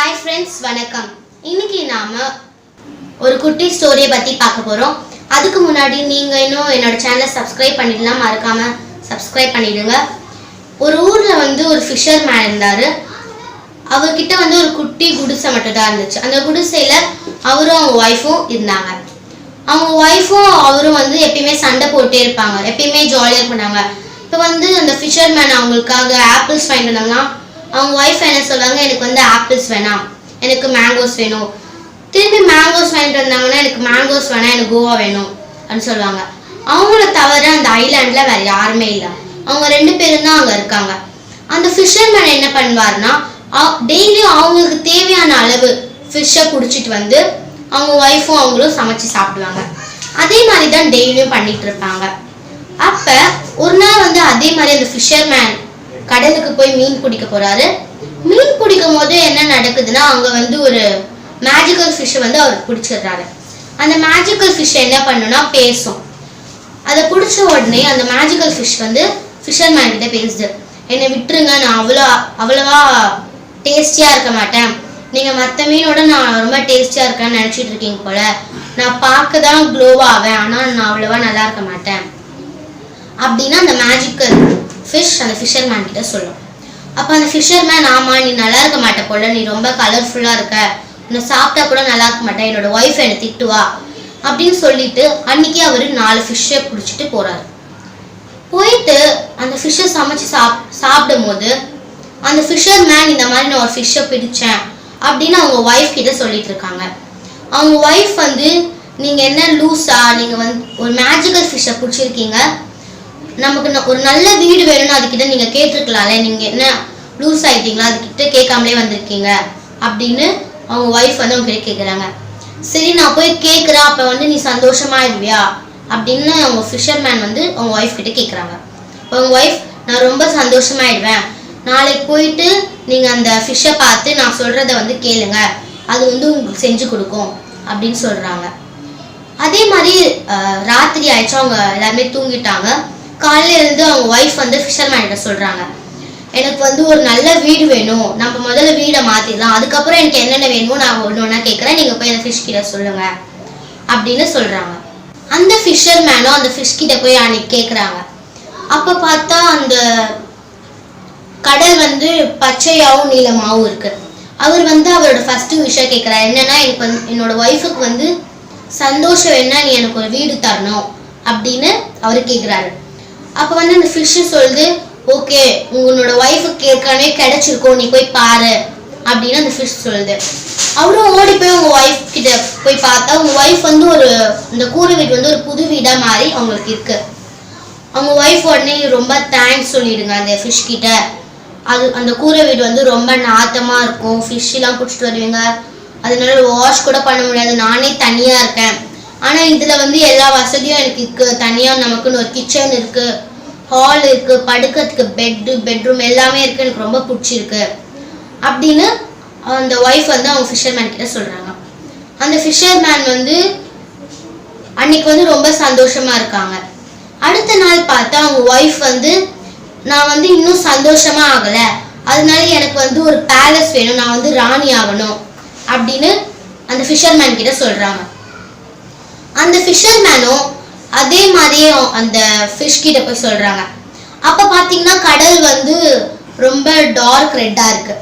Hi friends வணக்கம். இன்னைக்கு நாம ஒரு குட்டி ஸ்டோரியை பற்றி பார்க்க போகிறோம் அதுக்கு முன்னாடி நீங்கள் இன்னும் என்னோட சேனலை சப்ஸ்கிரைப் பண்ணிடலாம். மறக்காமல் சப்ஸ்கிரைப் பண்ணிடுங்க. ஒரு ஊரில் வந்து ஒரு ஃபிஷர் மேன் இருந்தார். அவர்கிட்ட வந்து ஒரு குட்டி குடிசை மட்டும் தான் இருந்துச்சு. அந்த குடிசையில் அவரும் அவங்க ஒய்ஃபும் இருந்தாங்க. அவங்க ஒய்ஃபும் அவரும் வந்து எப்பயுமே சண்டை போட்டே இருப்பாங்க. எப்பயுமே ஜாலியாக பண்ணாங்க இப்போ வந்து அந்த ஃபிஷர்மேன் அவங்களுக்காக ஆப்பிள்ஸ் வாங்கிட்டு வந்தாங்கன்னா அவங்க ஒய்ஃப் என்ன சொல்லுவாங்க எனக்கு வந்து ஆப்பிள்ஸ் வேணாம். எனக்கு மேங்கோஸ் வேணும். திரும்பி மேங்கோஸ் வாங்கிட்டு வந்தாங்கன்னா எனக்கு மேங்கோஸ் வேணாம் எனக்கு கோவா வேணும் அப்படின்னு சொல்லுவாங்க. அவங்கள தவிர அந்த ஐலாண்டில் வேற யாருமே இல்லை. அவங்க ரெண்டு பேரும் தான் அங்கே இருக்காங்க. அந்த ஃபிஷர்மேன் என்ன பண்ணுவாருன்னா டெய்லியும் அவங்களுக்கு தேவையான அளவு ஃபிஷ்ஷை பிடிச்சிட்டு வந்து அவங்க ஒய்ஃபும் அவங்களும் சமைச்சு சாப்பிடுவாங்க. அதே மாதிரி தான் டெய்லியும் பண்ணிட்டு இருப்பாங்க. அப்போ ஒரு நாள் வந்து அதே மாதிரி அந்த ஃபிஷர்மேன் கடலுக்கு போய் மீன் பிடிக்க போறாரு. மீன் பிடிக்கும் போது என்ன நடக்குதுன்னா அங்க வந்து ஒரு மேஜிக்கல் ஃபிஷ்ஷை வந்து அவர் பிடிச்சிடுறாரு. அந்த மேஜிக்கல் ஃபிஷ் என்ன பண்ணுன்னா பேசும். அதை பிடிச்ச உடனே அந்த மேஜிக்கல் ஃபிஷ் வந்து ஃபிஷர்மேன் கிட்ட பேசுது. என்னை விட்டுருங்க நான் அவ்வளோ அவ்வளவா டேஸ்டியாக இருக்க மாட்டேன். நீங்கள் மற்ற மீனோட நான் ரொம்ப டேஸ்டியாக இருக்கேன்னு நினச்சிட்டு இருக்கீங்க போல. நான் பார்க்க தான் க்ளோவாக ஆவேன். ஆனால் நான் அவ்வளவா நல்லா இருக்க மாட்டேன். அப்படின்னா அந்த மேஜிக்கல் ஃபிஷ் அந்த ஃபிஷர்மேன் கிட்ட சொல்லும். அப்போ அந்த ஃபிஷர்மேன் ஆமா நீ நல்லா இருக்க மாட்ட போல நீ ரொம்ப கலர்ஃபுல்லாக இருக்க. உன்னை சாப்பிட்டா கூட நல்லா இருக்க மாட்டேன் என்னோட ஒய்ஃப் என்னை திட்டுவா அப்படின்னு சொல்லிட்டு அன்னைக்கு அவர் நாலு ஃபிஷ்ஷை பிடிச்சிட்டு போறாரு. போயிட்டு அந்த ஃபிஷ்ஷை சமைச்சு சாப் சாப்பிடும் போது அந்த ஃபிஷர் மேன் இந்த மாதிரி நான் ஒரு ஃபிஷ்ஷை பிடிச்சேன். அப்படின்னு அவங்க ஒய்ஃப் கிட்ட சொல்லிட்டு இருக்காங்க. அவங்க ஒய்ஃப் வந்து நீங்க என்ன லூஸா நீங்க வந்து ஒரு மேஜிக்கல் ஃபிஷ்ஷை பிடிச்சிருக்கீங்க. நமக்கு ந- ஒரு நல்ல வீடு வேணும்னு அதுக்கிட்ட நீங்க கேட்டிருக்கலாம்ல. நீங்க என்ன லூஸ் ஆயிட்டீங்களா? அதுக்கிட்ட கேட்காமலே வந்திருக்கீங்க. அப்படின்னு அவங்க ஒய்ஃப் வந்து அவங்க கிட்ட கேட்குறாங்க சரி நான் போய் கேட்குறேன் அப்போ வந்து நீ சந்தோஷமா இருவியா அப்படின்னு அவங்க ஃபிஷர்மேன் வந்து அவங்க ஒய்ஃப் கிட்ட கேட்குறாங்க அவங்க ஒய்ஃப் நான் ரொம்ப சந்தோஷமாயிடுவேன். நாளைக்கு போயிட்டு நீங்கள் அந்த ஃபிஷ்ஷை பார்த்து நான் சொல்கிறத வந்து கேளுங்க. அது வந்து உங்களுக்கு செஞ்சு கொடுக்கும். அப்படின்னு சொல்கிறாங்க அதே மாதிரி ராத்திரி ஆயிடுச்சு. அவங்க எல்லாருமே தூங்கிட்டாங்க. காலையில் இருந்து அவங்க ஒய்ஃப் வந்து ஃபிஷர்மேன்கிட்ட சொல்கிறாங்க எனக்கு வந்து ஒரு நல்ல வீடு வேணும். நம்ம முதல்ல வீடை மாற்றிடலாம் அதுக்கப்புறம் எனக்கு என்னென்ன வேணுமோ நான் ஒன்று ஒன்றா கேட்குறேன் நீங்கள் போய் அந்த ஃபிஷ் கிட்ட சொல்லுங்க. அப்படின்னு சொல்கிறாங்க அந்த ஃபிஷர்மேனும் அந்த ஃபிஷ் கிட்ட போய் அன்னைக்கு கேட்குறாங்க அப்போ பார்த்தா அந்த கடல் வந்து பச்சையாகவும் நீளமாகவும் இருக்குது அவர் வந்து அவரோட ஃபஸ்ட்டு விஷயம் கேட்குறாரு என்னென்னா எனக்கு வந்து என்னோட ஒய்ஃபுக்கு வந்து சந்தோஷம் என்ன நீ எனக்கு ஒரு வீடு தரணும் அப்படின்னு அவர் கேட்குறாரு அப்போ வந்து அந்த ஃபிஷ்ஷு சொல்லுது ஓகே உங்களோட ஒய்ஃபுக்கு ஏற்கனவே கிடைச்சிருக்கோம் நீ போய் பாரு. அப்படின்னு அந்த ஃபிஷ் சொல்லுது. அவரும் ஓடி போய் உங்க ஒய்ஃப் கிட்ட போய் பார்த்தா உங்க ஒய்ஃப் வந்து ஒரு இந்த கூரை வீடு வந்து ஒரு புது வீடா மாதிரி அவங்களுக்கு இருக்கு. அவங்க ஒய்ஃப் உடனே ரொம்ப தேங்க்ஸ் சொல்லிடுங்க அந்த ஃபிஷ் கிட்ட. அது அந்த கூரை வீடு வந்து ரொம்ப நாத்தமா இருக்கும். ஃபிஷ் எல்லாம் பிடிச்சிட்டு வருவீங்க. அதனால வாஷ் கூட பண்ண முடியாது. நானே தனியா இருக்கேன். ஆனால் இதில் வந்து எல்லா வசதியும் எனக்கு இருக்குது தனியாக நமக்குன்னு ஒரு கிச்சன் இருக்குது ஹால் இருக்குது படுக்கிறதுக்கு பெட்டு பெட்ரூம் எல்லாமே இருக்குது எனக்கு ரொம்ப பிடிச்சிருக்கு. அப்படின்னு அந்த ஒய்ஃப் வந்து அவங்க ஃபிஷர்மேன் கிட்ட சொல்கிறாங்க அந்த ஃபிஷர்மேன் வந்து அன்னைக்கு வந்து ரொம்ப சந்தோஷமாக இருக்காங்க. அடுத்த நாள் பார்த்தா அவங்க ஒய்ஃப் வந்து நான் வந்து இன்னும் சந்தோஷமாக ஆகலை. அதனால எனக்கு வந்து ஒரு பேலஸ் வேணும். நான் வந்து ராணி ஆகணும். அப்படின்னு அந்த ஃபிஷர்மேன் கிட்ட சொல்கிறாங்க அந்த ஃபிஷர்மேனும் அதே மாதிரியே அந்த ஃபிஷ் கிட்ட போய் சொல்கிறாங்க அப்போ பார்த்தீங்கன்னா கடல் வந்து ரொம்ப டார்க் ரெட்டாக இருக்கு.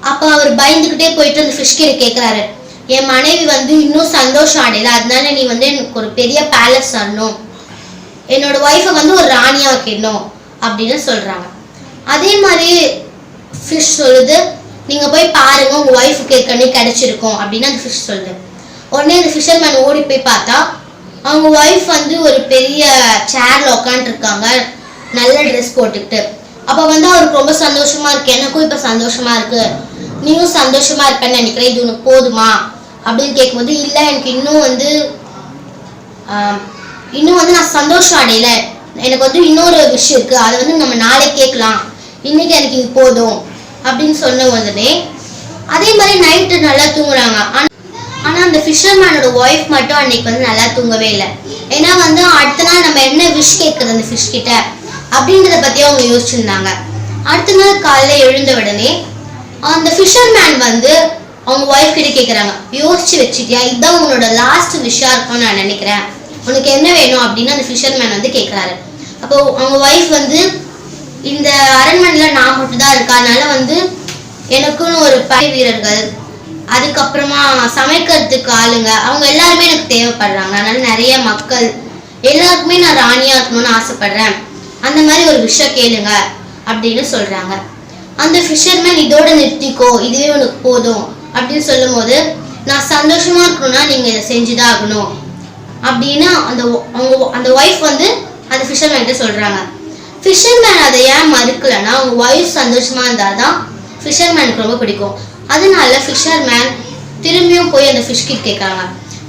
அப்போ அவர் பயந்துக்கிட்டே போயிட்டு அந்த ஃபிஷ் கிட்ட கேட்குறாரு என் மனைவி வந்து இன்னும் சந்தோஷம் அடையல. அதனால நீ வந்து எனக்கு ஒரு பெரிய பேலஸ் தரணும். என்னோட ஒய்ஃபை வந்து ஒரு ராணியா வைக்கணும். அப்படின்னு சொல்கிறாங்க அதே மாதிரி ஃபிஷ் சொல்லுது. நீங்கள் போய் பாருங்க. உங்கள் ஒய்ஃபுக்கு ஏற்கனவே கிடச்சிருக்கும். அப்படின்னு அந்த ஃபிஷ் சொல்லுது. உடனே அந்த ஃபிஷர்மேன் ஓடி போய் பார்த்தா அவங்க ஒய்ஃப் வந்து ஒரு பெரிய சேரில் உட்காந்துருக்காங்க நல்ல ட்ரெஸ் போட்டுக்கிட்டு. அப்போ வந்து அவருக்கு ரொம்ப சந்தோஷமா இருக்கு. எனக்கும் இப்போ சந்தோஷமா இருக்கு. நீயும் சந்தோஷமா இருப்பேன்னு நினைக்கிறேன். இது உனக்கு போதுமா? அப்படின்னு கேட்கும்போது இல்லை எனக்கு இன்னும் வந்து இன்னும் வந்து நான் சந்தோஷம் அடையல. எனக்கு வந்து இன்னொரு விஷயம் இருக்கு. அதை வந்து நம்ம நாளை கேட்கலாம். இன்னைக்கு எனக்கு இது போதும். அப்படின்னு சொன்ன உடனே அதே மாதிரி நைட்டு நல்லா தூங்குறாங்க. ஆனால் அந்த ஃபிஷர்மேனோட ஒய்ஃப் மட்டும் அன்னைக்கு வந்து நல்லா தூங்கவே இல்லை. ஏன்னா வந்து அடுத்த நாள் நம்ம என்ன விஷ் கேட்குறது அந்த ஃபிஷ் கிட்ட? அப்படின்றத பற்றி அவங்க யோசிச்சிருந்தாங்க. அடுத்த நாள் காலையில் எழுந்த உடனே அந்த ஃபிஷர்மேன் வந்து அவங்க ஒய்ஃப் கிட்ட கேட்குறாங்க யோசிச்சு வச்சுட்டியா? இதுதான் உன்னோட லாஸ்ட் விஷயா இருக்கும்னு நான் நினைக்கிறேன். உனக்கு என்ன வேணும் அப்படின்னு அந்த ஃபிஷர்மேன் வந்து கேட்குறாரு அப்போ அவங்க ஒய்ஃப் வந்து இந்த அரண்மனையில் நான் மட்டும் தான் இருக்கேன். அதனால வந்து எனக்குன்னு ஒரு படை வீரர்கள் அதுக்கப்புறமா சமைக்கிறதுக்கு ஆளுங்க. அவங்க எல்லாருமே எனக்கு தேவைப்படுறாங்க. அதனால நிறைய மக்கள் எல்லாருக்குமே நான் ராணியா இருக்கணும்னு ஆசைப்படுறேன். அந்த மாதிரி ஒரு விஷயம் கேளுங்க அப்படின்னு சொல்றாங்க. அந்த ஃபிஷர்மேன் இதோட நிறுத்திக்கோ. இதுவே உனக்கு போதும் அப்படின்னு சொல்லும்போது நான் சந்தோஷமா இருக்கணும்னா நீங்க இதை செஞ்சுதான் ஆகணும். அப்படின்னு அந்த ஒ- அவங்க அந்த ஒய்ஃப் வந்து அந்த ஃபிஷர்மேன்கிட்ட சொல்கிறாங்க சொல்றாங்க. ஃபிஷர்மேன் அதை ஏன் மறுக்கலைன்னா அவங்க ஒய்ஃப் சந்தோஷமா இருந்தாதான் ஃபிஷர்மேனுக்கு ரொம்ப பிடிக்கும். அதனால ஃபிஷர்மேன் திரும்பியும் போய் அந்த ஃபிஷ் கிட்ட கேட்குறாங்க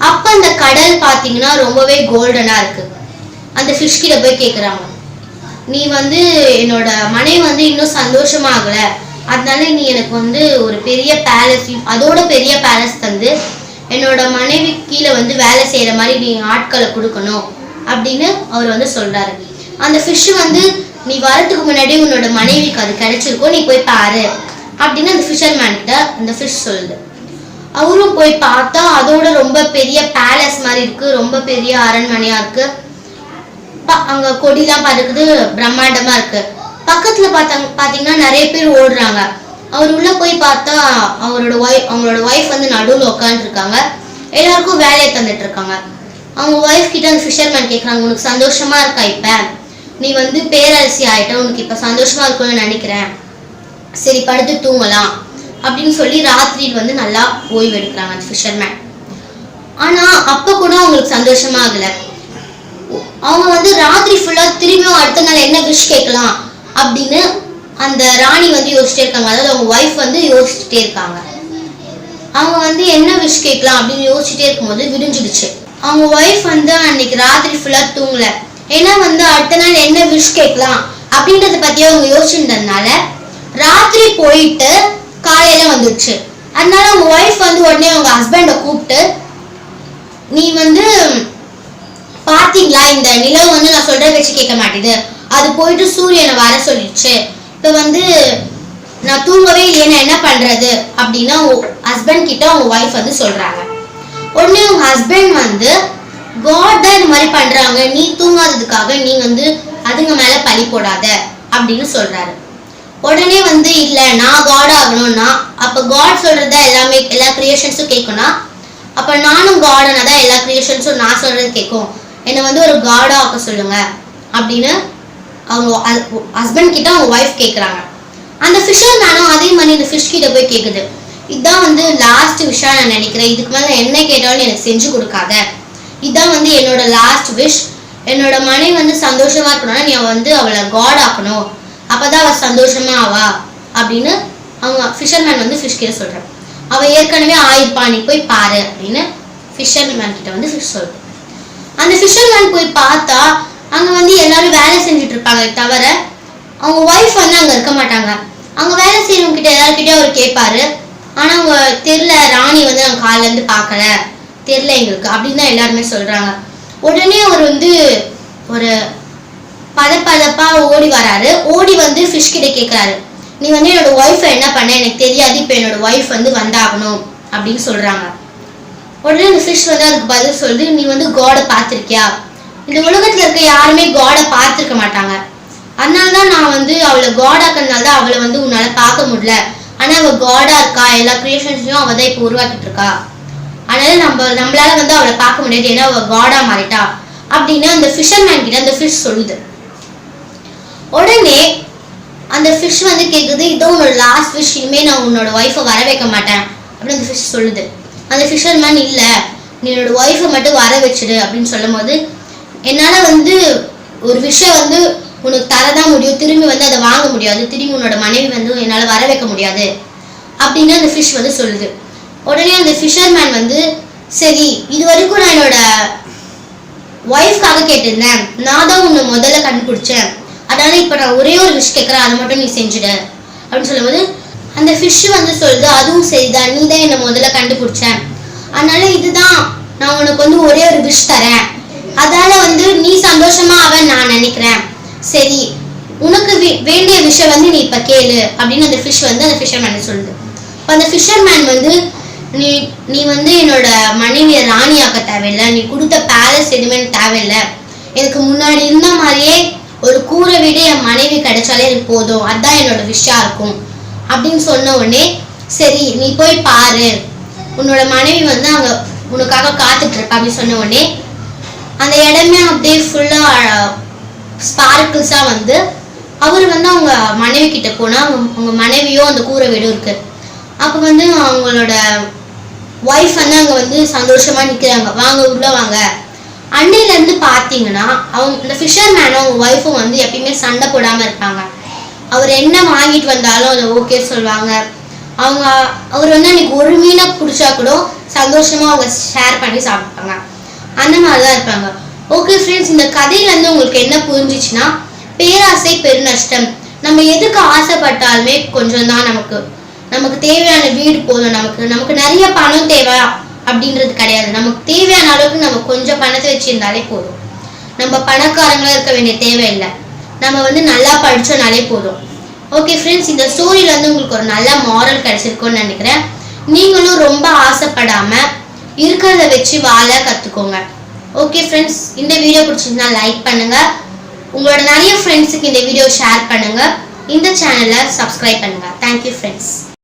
அப்ப அந்த கடல் பார்த்தீங்கன்னா ரொம்பவே கோல்டனா இருக்கு. அந்த ஃபிஷ் கிட்ட போய் கேட்குறாங்க நீ வந்து என்னோட மனைவி வந்து இன்னும் சந்தோஷமாகல அதனால நீ எனக்கு வந்து ஒரு பெரிய பேலஸ் அதோட பெரிய பேலஸ் தந்து என்னோட மனைவி கீழே வந்து வேலை செய்கிற மாதிரி நீ ஆட்களை கொடுக்கணும் அப்படின்னு அவர் வந்து சொல்றாரு. அந்த ஃபிஷ் வந்து நீ வரத்துக்கு முன்னாடி உன்னோட மனைவிக்கு அது கிடைச்சிருக்கோ நீ போய் பாரு. அப்படின்னு அந்த ஃபிஷர்மேன் கிட்ட அந்த ஃபிஷ் சொல்லுது. அவரும் போய் பார்த்தா அதோட ரொம்ப பெரிய பேலஸ் மாதிரி இருக்கு ரொம்ப பெரிய அரண்மனையா இருக்கு. அங்க கொடிலாம் பார்த்துக்குது பிரம்மாண்டமா இருக்கு. பக்கத்துல பார்த்தாங்க பாத்தீங்கன்னா நிறைய பேர் ஓடுறாங்க. அவர் உள்ள போய் பார்த்தா அவரோட ஒய்ஃப் அவங்களோட ஒய்ஃப் வந்து நடுவுல உட்காந்துருக்காங்க எல்லாருக்கும் வேலையை தந்துட்டு இருக்காங்க அவங்க ஒய்ஃப் கிட்ட அந்த ஃபிஷர்மேன் கேட்குறாங்க உனக்கு சந்தோஷமா இருக்கா இப்ப? நீ வந்து பேரரசி ஆயிட்ட உனக்கு இப்ப சந்தோஷமா இருக்கும்னு நினைக்கிறேன். சரி படுத்து தூங்கலாம் அப்படின்னு சொல்லி ராத்திரியில் வந்து நல்லா ஓய்வு எடுக்கிறாங்க அந்த ஃபிஷர்மேன் ஆனால் அப்போ கூட அவங்களுக்கு சந்தோஷமா ஆகலை. அவங்க வந்து ராத்திரி ஃபுல்லாக திரும்பியும் அடுத்த நாள் என்ன விஷ் கேட்கலாம் அப்படின்னு அந்த ராணி வந்து யோசிச்சிட்டே இருக்காங்க. அதாவது அவங்க ஒய்ஃப் வந்து யோசிச்சுட்டே இருக்காங்க. அவங்க வந்து என்ன விஷ் கேட்கலாம் அப்படின்னு யோசிச்சுட்டே இருக்கும்போது விடிஞ்சிடுச்சு. அவங்க ஒய்ஃப் வந்து அன்னைக்கு ராத்திரி ஃபுல்லாக தூங்கலை. ஏன்னா வந்து அடுத்த நாள் என்ன விஷ் கேட்கலாம் அப்படின்றத பற்றி அவங்க யோசிச்சிருந்ததுனால ராத்திரி போயிட்டு காலையில வந்துடுச்சு அதனால அவங்க ஒய்ஃப் வந்து உடனே அவங்க ஹஸ்பண்டை கூப்பிட்டு நீ வந்து பார்த்தீங்களா இந்த நிலவு வந்து நான் சொல்ற வச்சு கேட்க மாட்டேது அது போயிட்டு சூரியனை வர சொல்லிடுச்சு இப்போ வந்து நான் தூங்கவே இல்லைன்னா என்ன பண்றது? அப்படின்னா ஹஸ்பண்ட் கிட்ட அவங்க ஒய்ஃப் வந்து சொல்றாங்க. உடனே உங்க ஹஸ்பண்ட் வந்து காட் தான் இந்த மாதிரி பண்றாங்க. நீ தூங்காததுக்காக நீ வந்து அதுங்க மேல பழி போடாத. அப்படின்னு சொல்றாரு. உடனே வந்து இல்ல நான் காட் ஆகணும்னா அப்ப காட் சொல்றத எல்லாமே எல்லா கிரியேஷன்ஸும் கேட்கணும்னா அப்ப நானும் காடனா தான் எல்லா கிரியேஷன்ஸும் நான் சொல்றது கேட்கும். என்னை வந்து ஒரு காடா ஆக்க சொல்லுங்க அப்படின்னு அவங்க ஹஸ்பண்ட் கிட்ட அவங்க ஒய்ஃப் கேட்குறாங்க. அந்த ஃபிஷர் மேனும் அதே மாதிரி இந்த ஃபிஷ் கிட்ட போய் கேக்குது இதுதான் வந்து லாஸ்ட் விஷயம் நான் நினைக்கிறேன். இதுக்கு மேல என்ன கேட்டாலும் எனக்கு செஞ்சு கொடுக்காத. இதுதான் வந்து என்னோட லாஸ்ட் விஷ் என்னோட மனைவி வந்து சந்தோஷமா இருக்கணும்னா நீ வந்து அவளை காட் ஆக்கணும். அப்பதான் அவ சந்தோஷமா ஆவா? அப்படின்னு அவங்க ஃபிஷர்மேன் வந்து ஃபிஷ் கிட்ட சொல்றாங்க. அவள் ஏற்கனவே ஆயிருப்பா நீ போய் பாரு அப்படின்னு ஃபிஷர்மேன் கிட்ட வந்து ஃபிஷ் சொல்லுது. அந்த ஃபிஷர்மேன் போய் பார்த்தா அங்க வந்து எல்லாரும் வேலை செஞ்சுட்டு இருப்பாங்க தவிர அவங்க ஒய்ஃப் வந்து அங்க இருக்க மாட்டாங்க. அங்க வேலை செய்யறவங்க கிட்ட எல்லாருக்கிட்டே அவர் கேட்பாரு ஆனா அவங்க தெரியல ராணி வந்து நாங்க காலைல இருந்து பார்க்கல. தெரியல எங்களுக்கு அப்படின்னு தான் எல்லாருமே சொல்றாங்க. உடனே அவர் வந்து ஓடி வராரு. ஓடி வந்து ஃபிஷ் கிட்ட கேட்குறாரு நீ வந்து என்னோட ஒய்ஃபை என்ன பண்ண? எனக்கு தெரியாது. இப்போ என்னோட ஒய்ஃப் வந்து வந்தாகணும் அப்படின்னு சொல்றாங்க. உடனே இந்த ஃபிஷ் வந்து அதுக்கு பதில் சொல்லுது நீ வந்து காடை பார்த்திருக்கியா? இந்த உலகத்துல இருக்க யாருமே காடை பார்த்துருக்க மாட்டாங்க. அதனால தான் நான் வந்து அவளை காடாக்கிறதுனால தான் அவளை வந்து உன்னால பார்க்க முடியல. ஆனா அவள் காடா இருக்கா? எல்லா கிரியேஷன்ஸையும் அவ தான் இப்போ உருவாக்கிட்டு இருக்கா. அதனால நம்ம நம்மளால வந்து அவளை பார்க்க முடியாது. ஏன்னா அவள் காடா மாறிட்டா அப்படின்னு அந்த ஃபிஷர்மேன் கிட்ட அந்த ஃபிஷ் சொல்லுது. உடனே அந்த ஃபிஷ் வந்து கேட்குது இதோ உன்னோட லாஸ்ட் ஃபிஷ் இனிமே நான் உன்னோட ஒய்ஃபை வர வைக்க மாட்டேன். அப்படின்னு அந்த ஃபிஷ் சொல்லுது. அந்த ஃபிஷர்மேன் இல்லை நீ என்னோட ஒய்ஃபை மட்டும் வர வச்சிடு அப்படின்னு சொல்லும்போது என்னால் வந்து ஒரு விஷயம் வந்து உனக்கு தரதான் முடியும். திரும்பி வந்து அதை வாங்க முடியாது. திரும்பி உன்னோட மனைவி வந்து என்னால் வர வைக்க முடியாது. அப்படின்னு அந்த ஃபிஷ் வந்து சொல்லுது. உடனே அந்த ஃபிஷர்மேன் வந்து சரி இது வரைக்கும் நான் என்னோட ஒய்ஃப்காக கேட்டிருந்தேன். நான் தான் உன்னை முதல்ல கண்டுபிடிச்சேன். அதாவது இப்போ நான் ஒரே ஒரு விஷ் கேட்குறேன் அதை மட்டும் நீ செஞ்சுட. அப்படின்னு சொல்லும்போது அந்த ஃபிஷ் வந்து சொல்லுது அதுவும் சரிதான் நீ தான் என்னை முதல்ல கண்டுபிடிச்ச. அதனால இதுதான் நான் உனக்கு வந்து ஒரே ஒரு விஷ் தரேன். அதனால வந்து நீ சந்தோஷமா அவன் நான் நினைக்கிறேன். சரி உனக்கு வே- வேண்டிய விஷயம் வந்து நீ இப்ப கேளு அப்படின்னு அந்த ஃபிஷ் வந்து அந்த ஃபிஷர்மேன் சொல்லுது. இப்போ அந்த ஃபிஷர்மேன் வந்து நீ நீ வந்து என்னோட மனைவியை ராணியாக்க தேவையில்லை நீ கொடுத்த பேலஸ் எதுவுமே தேவையில்லை. எனக்கு முன்னாடி இருந்த மாதிரியே ஒரு கூரை வீடு என் மனைவி கிடைச்சாலே எனக்கு போதும். அதான் என்னோட விஷயம் இருக்கும். அப்படின்னு சொன்ன உடனே சரி நீ போய் பாரு. உன்னோட மனைவி வந்து அங்க உனக்காக காத்துட்டு இருப்பா அப்படின்னு சொன்ன உடனே அந்த இடமே அப்படியே ஃபுல்லா ஸ்பார்க்கிள்ஸா வந்து அவர் வந்து அவங்க மனைவி கிட்ட போனா அவங்க அவங்க மனைவியும் அந்த கூரை வீடும் இருக்கு. அப்போ வந்து அவங்களோட ஒய்ஃப் வந்து அங்க வந்து சந்தோஷமா நிக்கிறாங்க. வாங்க உள்ள வாங்க. அன்னையிலேருந்து பார்த்தீங்கன்னா அவங்க இந்த ஃபிஷர் மேனும் அவங்க ஒய்ஃபும் வந்து எப்பயுமே சண்டை போடாமல் இருப்பாங்க. அவர் என்ன வாங்கிட்டு வந்தாலும் அதை ஓகே சொல்லுவாங்க. அவங்க அவர் வந்து அன்னைக்கு ஒரு மீனை பிடிச்சா கூட சந்தோஷமாக அவங்க ஷேர் பண்ணி சாப்பிடுவாங்க. அந்த மாதிரி தான் இருப்பாங்க. ஓகே ஃப்ரெண்ட்ஸ் இந்த கதையிலேருந்து உங்களுக்கு என்ன புரிஞ்சிச்சுன்னா பேராசை பெருநஷ்டம். நம்ம எதுக்கு ஆசைப்பட்டாலுமே கொஞ்சம் தான் நமக்கு. நமக்கு தேவையான வீடு போதும் நமக்கு. நமக்கு நிறைய பணம் தேவை. அப்படின்றது கிடையாது. நமக்கு தேவையான அளவுக்கு நம்ம கொஞ்சம் பணத்தை வச்சிருந்தாலே போதும். நம்ம பணக்காரங்களாக இருக்க வேண்டிய தேவையில்லை. நம்ம வந்து நல்லா படிச்சோம்னாலே போதும். ஓகே ஃப்ரெண்ட்ஸ் இந்த ஸ்டோரியில் வந்து உங்களுக்கு ஒரு நல்ல மாரல் கிடைச்சிருக்கும்னு நினைக்கிறேன். நீங்களும் ரொம்ப ஆசைப்படாமல் இருக்கிறத வச்சு வாழ கற்றுக்கோங்க ஓகே ஃப்ரெண்ட்ஸ் இந்த வீடியோ பிடிச்சிருந்தா லைக் பண்ணுங்கள் உங்களோட நிறைய ஃப்ரெண்ட்ஸுக்கு இந்த வீடியோ ஷேர் பண்ணுங்கள் இந்த சேனலை சப்ஸ்கிரைப் பண்ணுங்க. Thank you friends